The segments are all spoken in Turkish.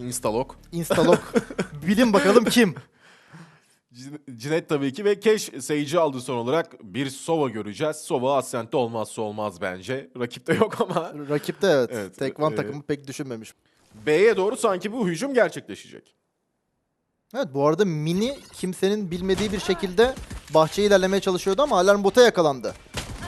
Instalog. Instalog. Bilin bakalım kim? Cin- Cinet tabii ki ve Cash Sage'i aldı son olarak. Bir Sova göreceğiz. Sova Ascent'te olmazsa olmaz bence. Rakipte yok ama Rakipte evet. Evet, Tek One e- takımı pek düşünmemiş. B'ye doğru sanki bu hücum gerçekleşecek. Evet bu arada Mini kimsenin bilmediği bir şekilde bahçeye ilerlemeye çalışıyordu ama alarm bota yakalandı.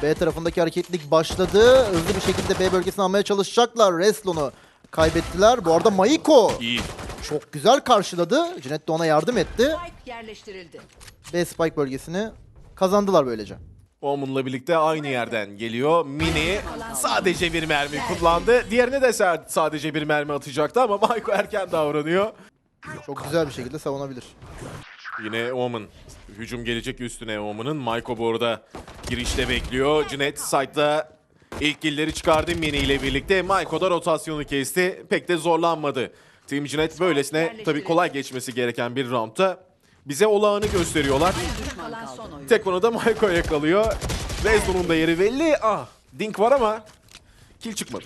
B tarafındaki hareketlilik başladı. Hızlı bir şekilde B bölgesini almaya çalışacaklar. Reslon'u kaybettiler. Bu arada Maiko İyi. çok güzel karşıladı. Cinet de ona yardım etti. Spike yerleştirildi. B Spike bölgesini kazandılar böylece. Omen'la birlikte aynı yerden geliyor. Mini sadece bir mermi kullandı. Diğerine de sa- sadece bir mermi atacaktı ama Maiko erken davranıyor. Çok güzel bir şekilde savunabilir. Yine Omen. Hücum gelecek üstüne Omen'ın. Maiko bu arada girişte bekliyor. Cinet side'da ilk killeri çıkardı Mini ile birlikte. Maiko da rotasyonu kesti. Pek de zorlanmadı. Team Cinet böylesine tabii kolay geçmesi gereken bir roundda bize olağanı gösteriyorlar. Tek onu da Maiko yakalıyor. Rezdo'nun da yeri belli. Ah, Dink var ama kill çıkmadı.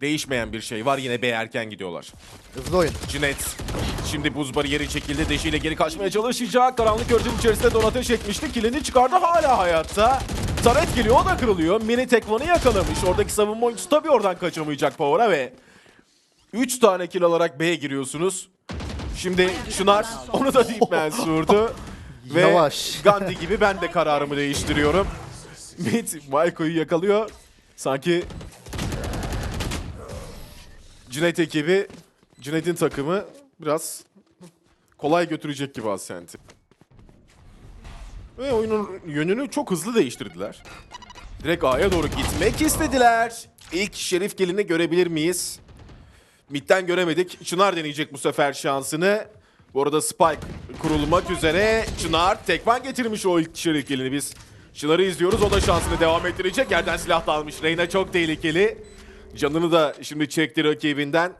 Değişmeyen bir şey var. Yine B erken gidiyorlar. Hızlı oyun. Cinet şimdi buz bariyeri çekildi. Deşiyle geri kaçmaya çalışacak. Karanlık örtünün içerisinde don ateş etmişti. Killini çıkardı hala hayatta. Taret geliyor o da kırılıyor. Mini tekvanı yakalamış. Oradaki savunma oyuncusu tabii oradan kaçamayacak Power'a ve 3 tane kill alarak B'ye giriyorsunuz. Şimdi Şınar onu da Deep Man vurdu. Ve Yavaş. Gandhi gibi ben de kararımı değiştiriyorum. Mid Maiko'yu yakalıyor. Sanki Cüneyt ekibi, Cüneyt'in takımı biraz kolay götürecek gibi Ascent'i. Ve oyunun yönünü çok hızlı değiştirdiler. Direkt A'ya doğru gitmek istediler. İlk Şerif gelini görebilir miyiz? Mid'den göremedik. Çınar deneyecek bu sefer şansını. Bu arada Spike kurulmak üzere. Çınar tekvan getirmiş o ilk Şerif gelini biz. Çınar'ı izliyoruz. O da şansını devam ettirecek. Yerden silah da almış. Reyna çok tehlikeli. Canını da şimdi çekti rakibinden.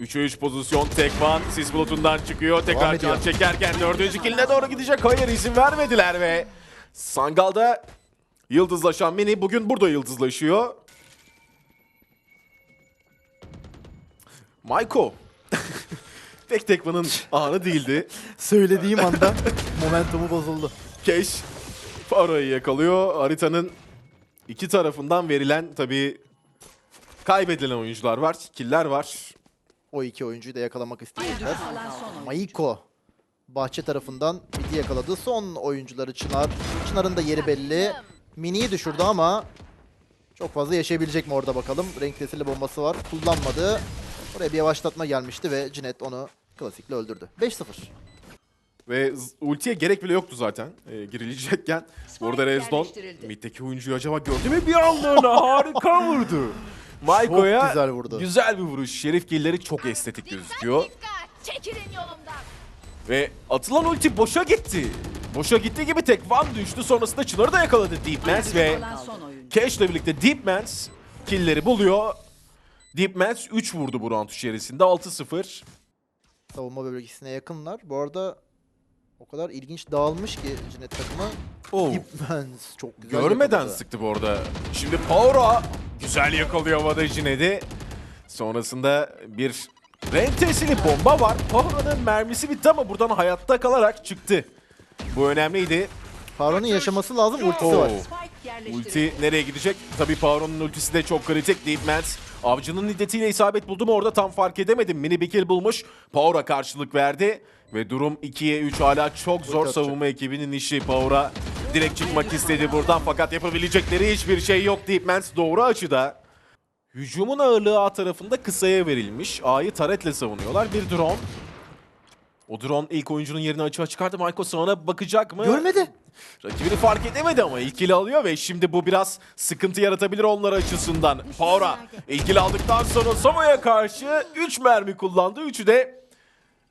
3'e 3 pozisyon Tekvan sis bulutundan çıkıyor. Tekrar can çekerken dördüncü killine doğru gidecek. Hayır izin vermediler ve Sangal'da yıldızlaşan Mini bugün burada yıldızlaşıyor. Maiko. Pek Tekvan'ın anı değildi. Söylediğim anda momentumu bozuldu. Keş Faro'yu yakalıyor. Haritanın iki tarafından verilen tabii kaybedilen oyuncular var. Killer var. O iki oyuncuyu da yakalamak isteyecekler. Maiko bahçe tarafından midi yakaladı. Son oyuncuları Çınar. Çınar'ın da yeri belli. Mini'yi düşürdü ama çok fazla yaşayabilecek mi orada bakalım. Renk tesirli bombası var. Kullanmadı. Oraya bir yavaşlatma gelmişti ve Cinet onu klasikle öldürdü. 5-0. Ve ultiye gerek bile yoktu zaten e, girilecekken. Burada Rezdon middeki oyuncuyu acaba gördü mü bir anlığına harika vurdu. Maiko'ya güzel vurdu. güzel bir vuruş. Şerif killleri çok estetik gözüküyor. Çekilin yolumdan. Ve atılan ulti boşa gitti. Boşa gittiği gibi tek one düştü. Sonrasında Çınar'ı da yakaladı Deep Mans ve. Cash'le birlikte Deep Mans killleri buluyor. Deep Mans 3 vurdu bu round içerisinde 6-0. Savunma bölgesine yakınlar. Bu arada o kadar ilginç dağılmış ki Cinet takımı. Oh. Deepmans çok güzel Görmeden yakaladı. sıktı bu arada. Şimdi Power'a güzel yakalıyor havada Jined'i. Sonrasında bir rentesili bomba var. Power'ın mermisi bitti ama buradan hayatta kalarak çıktı. Bu önemliydi. Faruk'un yaşaması lazım. Ultisi var. Oo. Ulti nereye gidecek? Tabii Power'ın ultisi de çok kritik. Deep Mans avcının iddetiyle isabet buldu mu orada tam fark edemedim. Mini kill bulmuş. Power'a karşılık verdi. Ve durum 2'ye 3 hala çok zor savunma ekibinin işi. Power'a direkt çıkmak istedi buradan fakat yapabilecekleri hiçbir şey yok. Deep Mans doğru açıda. Hücumun ağırlığı A tarafında kısaya verilmiş. A'yı taretle savunuyorlar. Bir drone. O drone ilk oyuncunun yerini açığa çıkardı. Michael sağına bakacak mı? Görmedi. Rakibini fark edemedi ama ilkili alıyor ve şimdi bu biraz sıkıntı yaratabilir onlar açısından. Power'a ilkili aldıktan sonra Samo'ya karşı 3 mermi kullandı. Üçü de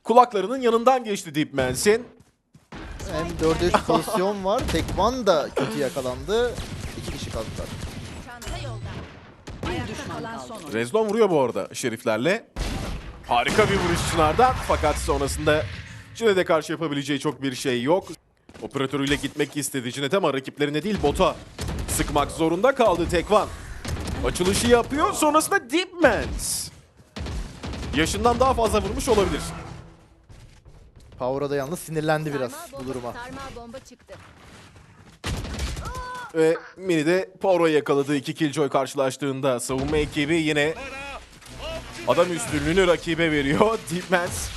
kulaklarının yanından geçti Deep Mans'in. Hem 4'e 3 pozisyon var. Tekvan da kötü yakalandı. İki kişi kaldılar. Rezlon vuruyor bu arada şeriflerle. Harika bir vuruş Çınar'dan fakat sonrasında Cinet'e karşı yapabileceği çok bir şey yok. Operatörüyle gitmek istedi Cinet ama rakiplerine değil bota sıkmak zorunda kaldı Tekvan. Açılışı yapıyor sonrasında Deep Mans. yaşından daha fazla vurmuş olabilir. Power'a da yalnız sinirlendi biraz Sarmal bu bomba- duruma. Bomba çıktı. Ve Mini de Power'ı yakaladığı iki killjoy karşılaştığında savunma ekibi yine adam üstünlüğünü rakibe veriyor. Deepmans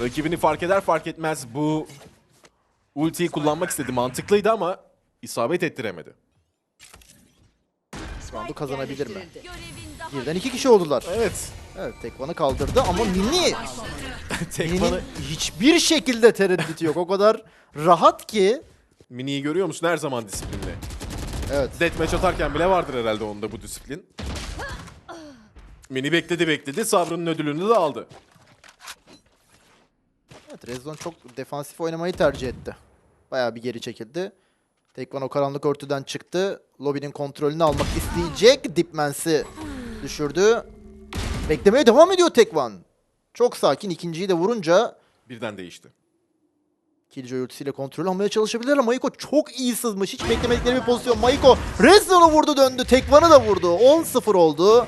rakibini fark eder fark etmez bu ultiyi kullanmak istedi. Mantıklıydı ama isabet ettiremedi. Round'u kazanabilir mi? Yerleştirildi. Birden iki kişi oldular. Evet. Evet Tekvan'ı kaldırdı ama Mini Mini'nin hiçbir şekilde tereddütü yok. O kadar rahat ki. Mini'yi görüyor musun? Her zaman disiplinli. Evet. Deathmatch atarken bile vardır herhalde onda bu disiplin. Mini bekledi bekledi. Sabrının ödülünü de aldı. Evet Rezon çok defansif oynamayı tercih etti. Bayağı bir geri çekildi. Tekvan o karanlık örtüden çıktı. Lobinin kontrolünü almak isteyecek. Dipmans'i düşürdü. Beklemeye devam ediyor Tekvan. Çok sakin. ikinciyi de vurunca Birden değişti. Killjoy ultisiyle kontrol almaya çalışabilirler. Maiko çok iyi sızmış. Hiç beklemedikleri bir pozisyon. Maiko Rezon'u vurdu döndü. Tekvan'ı da vurdu. 10-0 oldu.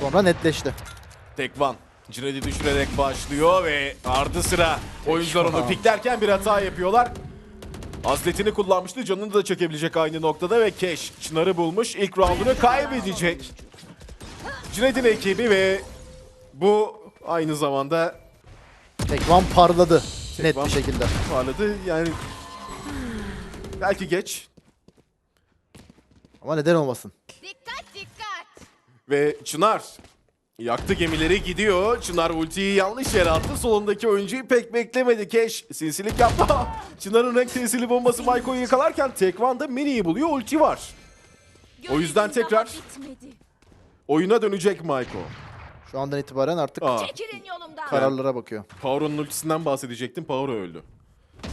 Sonra netleşti. Tekvan Cined'i düşürerek başlıyor ve ardı sıra oyuncular onu piklerken bir hata yapıyorlar. Azletini kullanmıştı. Canını da çekebilecek aynı noktada ve Keş Çınar'ı bulmuş. İlk roundunu kaybedecek. Cined'in ekibi ve bu aynı zamanda Tekvan parladı. Net Tekvan- bir şekilde. parladı. Yani belki geç Ama neden olmasın? dikkat dikkat. ve Çınar yaktı gemileri gidiyor. Çınar ultiyi yanlış yere attı. Solundaki oyuncuyu pek beklemedi. Keş sinsilik yaptı. Çınar'ın renk tesirli bombası Maiko'yu yakalarken Tekvan'da Mini'yi buluyor. Ulti var. O yüzden tekrar- bitmedi. Oyuna dönecek Maiko. Şu andan itibaren artık Aa, Çekilin yolumdan. kararlara bakıyor. Power'ın ultisinden bahsedecektim. Power öldü.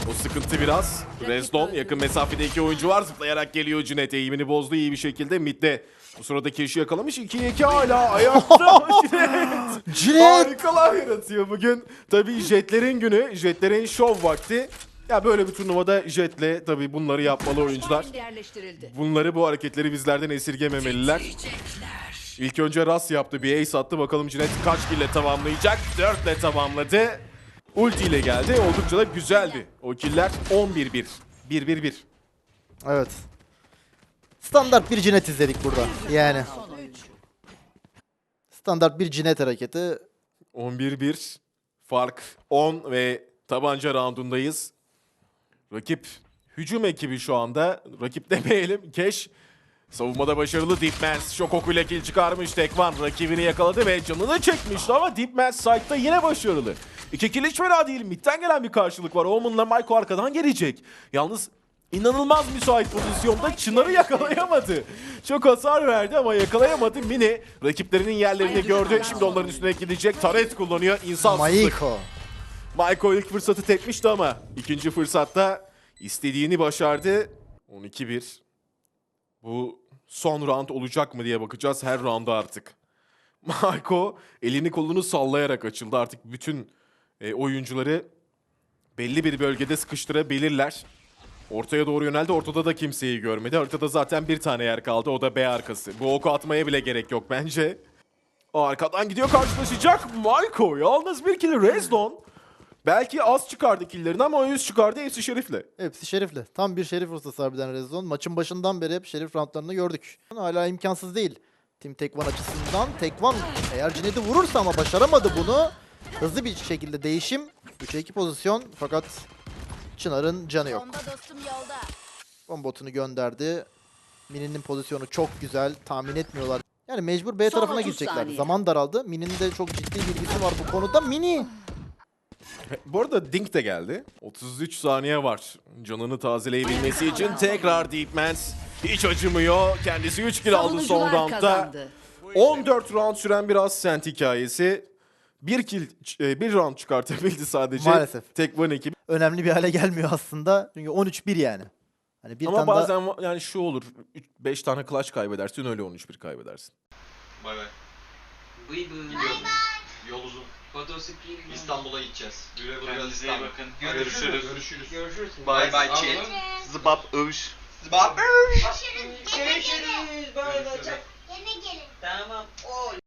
O sıkıntı biraz. Rezdon yakın mesafede iki oyuncu var. Zıplayarak geliyor Cinet. Eğimini bozdu iyi bir şekilde. Mid'de bu sırada Keş'i yakalamış. 2'ye 2 hala ayakta. Cinet. Cinet! Harikalar yaratıyor bugün. Tabii jetlerin günü. Jetlerin şov vakti. Ya böyle bir turnuvada jetle tabii bunları yapmalı oyuncular. Yerleştirildi. Bunları bu hareketleri bizlerden esirgememeliler. İlk önce Ras yaptı bir ace attı. Bakalım Cinet kaç kille tamamlayacak? 4 ile tamamladı. Ulti ile geldi. Oldukça da güzeldi. O killer 11-1. 1-1-1. Evet. Standart bir cinet izledik burada. Yani standart bir cinet hareketi. 11-1. Fark 10 ve tabanca roundundayız. Rakip hücum ekibi şu anda. Rakip demeyelim. Keş savunmada başarılı Deepmans. Şok okuyla kill çıkarmış. Tekvan rakibini yakaladı ve canını çekmişti ama Deepmans site'da yine başarılı. İki kill hiç fena değil. Mid'den gelen bir karşılık var. Omen'la Maiko arkadan gelecek. Yalnız inanılmaz müsait pozisyonda Çınar'ı yakalayamadı. Çok hasar verdi ama yakalayamadı. Mini rakiplerinin yerlerini gördü. Şimdi onların üstüne gidecek. Taret kullanıyor. İnsansızlık. Maiko. Maiko ilk fırsatı tekmişti ama ikinci fırsatta istediğini başardı. 12-1. Bu son round olacak mı diye bakacağız her rounda artık. Maiko elini kolunu sallayarak açıldı. Artık bütün e, oyuncuları belli bir bölgede sıkıştırabilirler. Ortaya doğru yöneldi. Ortada da kimseyi görmedi. Haritada zaten bir tane yer kaldı. O da B arkası. Bu oku atmaya bile gerek yok bence. Arkadan gidiyor karşılaşacak. Maiko yalnız bir kill Rezdon. Belki az çıkardı killerini ama o yüz çıkardı hepsi şerifle. Hepsi şerifli. Tam bir şerif ustası harbiden Rezon. Maçın başından beri hep şerif roundlarını gördük. Hala imkansız değil. Team Tekvan açısından. Tekvan eğer Cinet'i vurursa ama başaramadı bunu. Hızlı bir şekilde değişim. 3'e 2 pozisyon fakat Çınar'ın canı yok. Bombotunu gönderdi. Mini'nin pozisyonu çok güzel. Tahmin etmiyorlar. Yani mecbur B Son tarafına 30 gidecekler. Zaman daraldı. Mini'nin de çok ciddi bilgisi var bu konuda. Mini! Bu arada Dink de geldi. 33 saniye var. Canını tazeleyebilmesi için tekrar Deepmans hiç acımıyor. Kendisi 3 kill aldı son Savunucular roundda. kazandı. 14 round süren bir Ascent hikayesi. Bir kill, e, bir round çıkartabildi sadece. Maalesef. Tek One ekibi. Önemli bir hale gelmiyor aslında. Çünkü 13-1 yani. Hani bir Ama tane daha- bazen va- yani şu olur. 5 tane clutch kaybedersin öyle 13-1 kaybedersin. Bay bay. Bıy bıy. Yol uzun. İstanbul'a gideceğiz. Güle güle Kendinize iyi İstanbul. bakın. Görüşürüz. Görüşürüz. Görüşürüz. Bay Al chat. Zıbap övüş. Zıbap. Görüşürüz. Görüşürüz. Bay bay. Görüşürüz. Yine gelin. Tamam. Oy.